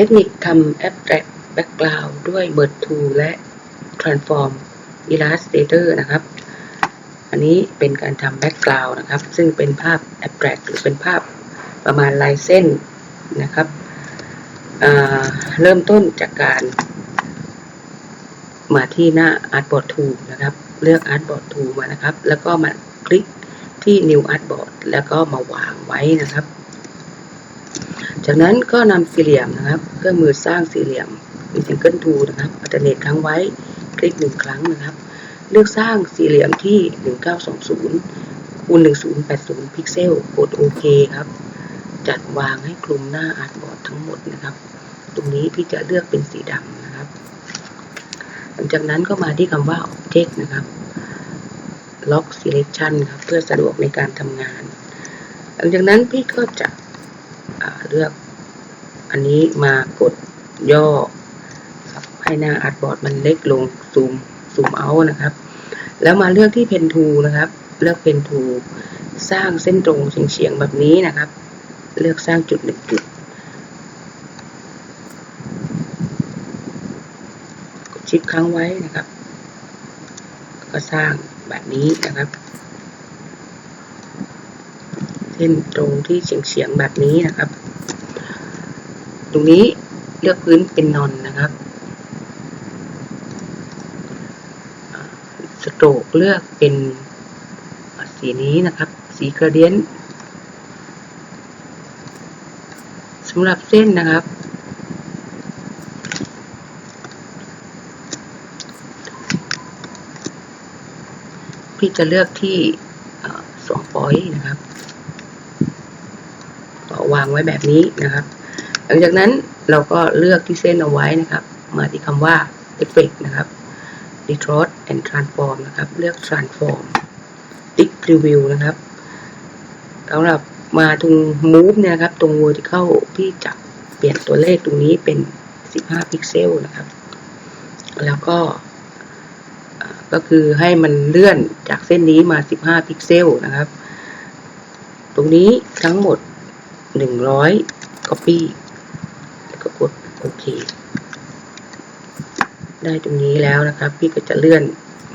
เทคนิคทำ Abstract Background ด้วย Merge Tool และ Transform Illustrator นะครับ อันนี้เป็นการทำ Background นะครับ ซึ่งเป็นภาพ Abstract หรือเป็นภาพประมาณลายเส้นนะครับ เริ่มต้นจากการมาที่หน้า Artboard Tool นะครับ เลือก Artboard Tool มานะครับ แล้วก็มาคลิกที่ New Artboard แล้วก็มาวางไว้นะครับ จากนั้นก็นำสี่เหลี่ยมนะครับเครื่องมือสร้างสี่เหลี่ยมมีซิงเกิลทูนะครับอัลเทอร์เนทครั้งไว้ คลิกหนึ่งครั้งนะครับ เลือกสร้างสี่เหลี่ยมที่ 1920คูณ1080 พิกเซลกดโอเคครับ จัดวางให้คลุมหน้าอาร์ตบอร์ดทั้งหมดนะครับ ตรงนี้พี่จะเลือกเป็นสีดำนะครับ หลังจากนั้นก็มาที่คำว่า Object นะครับ Lock Selection ครับเพื่อสะดวกในการทำงาน หลังจากนั้นพี่ก็จะ เลือกอันนี้มากดย่อครับให้หน้าอาร์ตบอร์ดมันเล็กลงซูมซูมเอานะครับ แล้วมาเลือกที่เพนทูนะครับ เลือกเพนทูสร้างเส้นตรงเฉียงๆแบบนี้นะครับ เลือกสร้างจุดหนึ่งจุดกดชิปค้างไว้นะครับ ก็สร้างแบบนี้นะครับ เส้นตรงที่เฉียงๆแบบนี้นะครับ ตรงนี้เลือกพื้นเป็นนอนนะครับสโตรกเลือกเป็นสีนี้นะครับ สีกระเดียนสำหรับเส้นนะครับ พี่จะเลือกที่สองปอยนะครับ วางไว้แบบนี้นะครับ หลังจากนั้นเราก็เลือกที่เส้นเอาไว้นะครับ มาที่คำว่า Effect นะครับ Distort and Transform นะครับ เลือก Transform Tick Preview นะครับสำหรับมาตรง Move เนี่ยนะครับ ตรง Vertical พี่จะเปลี่ยนตัวเลขตรงนี้เป็น 15 พิกเซลนะครับ แล้วก็ก็คือให้มันเลื่อนจากเส้นนี้มา 15 พิกเซลนะครับ ตรงนี้ทั้งหมด 100 copy แล้วก็กดโอเค ได้ตรงนี้แล้วนะครับ พี่ก็จะเลื่อน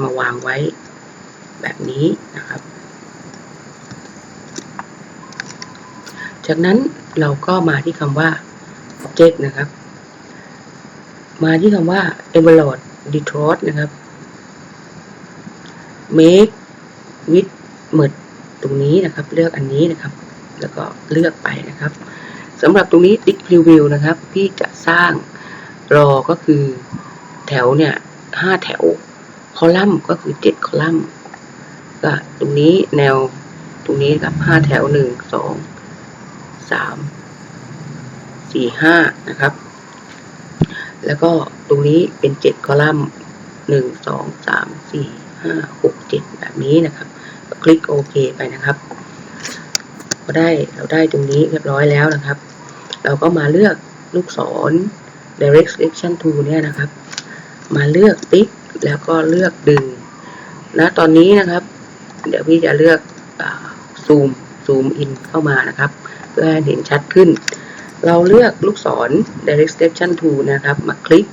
มาวางไว้แบบนี้นะครับ จากนั้นเราก็มาที่คำว่า object นะครับ มาที่คำว่า envelope distort นะครับ make with merge ตรงนี้นะครับ เลือกอันนี้นะครับ แล้วก็เลือกไปนะครับสำหรับตรงนี้ tick preview นะครับ พี่จะสร้างรอก็คือแถวเนี่ยห้าแถว คอลัมน์ก็คือเจ็ดคอลัมน์ก็ตรงนี้แนวตรงนี้ครับห้าแถวหนึ่งสองสามสี่ห้านะครับ แล้วก็ตรงนี้เป็นเจ็ดคอลัมน์หนึ่งสองสามสี่ห้าหกเจ็ดแบบนี้นะครับ คลิกโอเคไปนะครับ พอได้เราได้ตรงนี้เรียบร้อยแล้วนะครับ เราก็มาเลือกลูกศร direct selection tool เนี่ยนะครับ มาเลือกติ๊กแล้วก็เลือกดึงนะตอนนี้นะครับ เดี๋ยวพี่จะเลือกซูมซูมอินเข้ามานะครับ เพื่อให้เห็นชัดขึ้น เราเลือกลูกศร direct selection tool นะครับ มาคลิก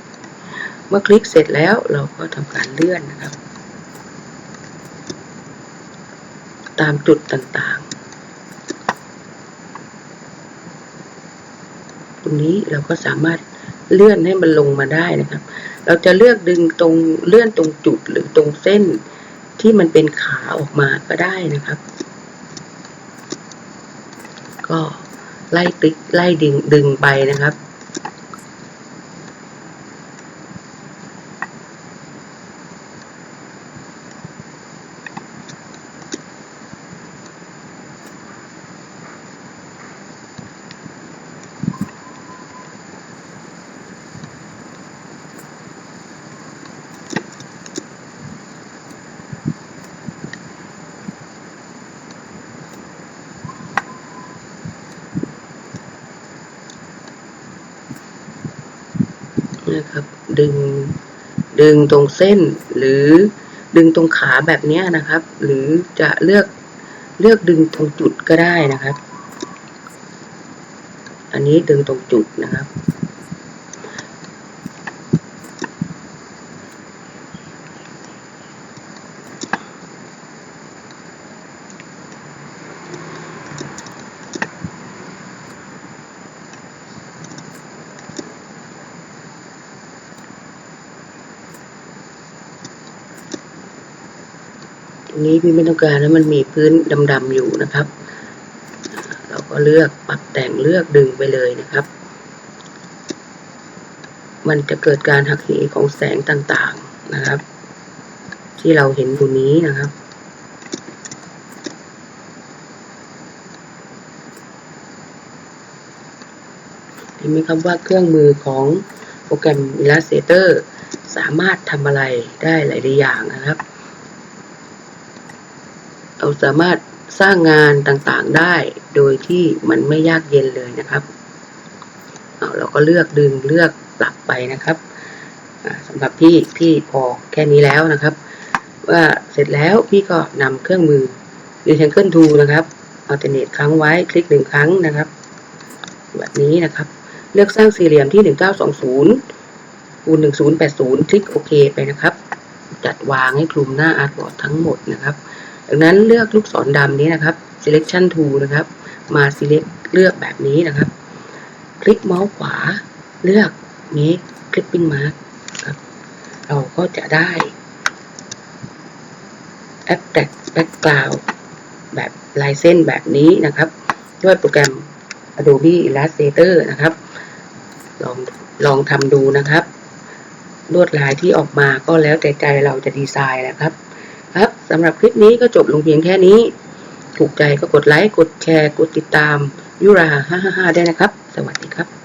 เมื่อคลิกเสร็จแล้วเราก็ทำการเลื่อนนะครับ ตามจุดต่างๆ รงนี้เราก็สามารถเลื่อนให้มันลงมาได้นะครับ เราจะเลือกดึงตรงเลื่อนตรงจุดหรือตรงเส้นที่มันเป็นขาออกมาก็ได้นะครับ ก็ไล่ติ๊กไล่ดึงดึงไปนะครับ นะครับ ดึง ดึงตรงเส้น หรือดึงตรงขาแบบนี้นะครับ หรือจะเลือกเลือกดึงตรงจุดก็ได้นะครับ อันนี้ดึงตรงจุดนะครับ นี้พี่ไม่ต้องการแล้วมันมีพื้นดำๆอยู่นะครับ เราก็เลือกปรับแต่งเลือกดึงไปเลยนะครับ มันจะเกิดการหักเหของแสงต่างๆนะครับ ที่เราเห็นตรงนี้นะครับเห็นไหมครับว่าเครื่องมือของโปรแกรม Illustrator สามารถทำอะไรได้หลายๆอย่างนะครับ เราสามารถสร้างงานต่างๆได้ โดยที่มันไม่ยากเย็นเลยนะครับเราก็เลือกดึงเลือกปรับไปนะครับสำหรับพี่พี่พอแค่นี้แล้วนะครับ ว่าเสร็จแล้วพี่ก็นำเครื่องมือ Rectangle Tool นะครับ Alternate ครั้งไว้คลิกหนึ่งครั้งนะครับ แบบนี้นะครับ เลือกสร้างสี่เหลี่ยมที่ 1920คูณ1080 คลิกโอเคไปนะครับ จัดวางให้คลุมหน้าอาร์ตบอร์ดทั้งหมดนะครับ ดังนั้นเลือกลูกศรดำนี้นะครับ selection tool นะครับ มา select เลือกแบบนี้นะครับ คลิกเมาส์ขวา เลือก make clipping mark ครับ เราก็จะได้ abstract background แบบลายเส้นแบบนี้นะครับ ด้วยโปรแกรม Adobe Illustrator นะครับ ลองลองทำดูนะครับ ลวดลายที่ออกมาก็แล้วแต่ใจเราจะดีไซน์แหละครับ สำหรับคลิปนี้ก็จบลงเพียงแค่นี้ ถูกใจก็กดไลค์ กดแชร์ กดติดตามยุรา555ได้นะครับ สวัสดีครับ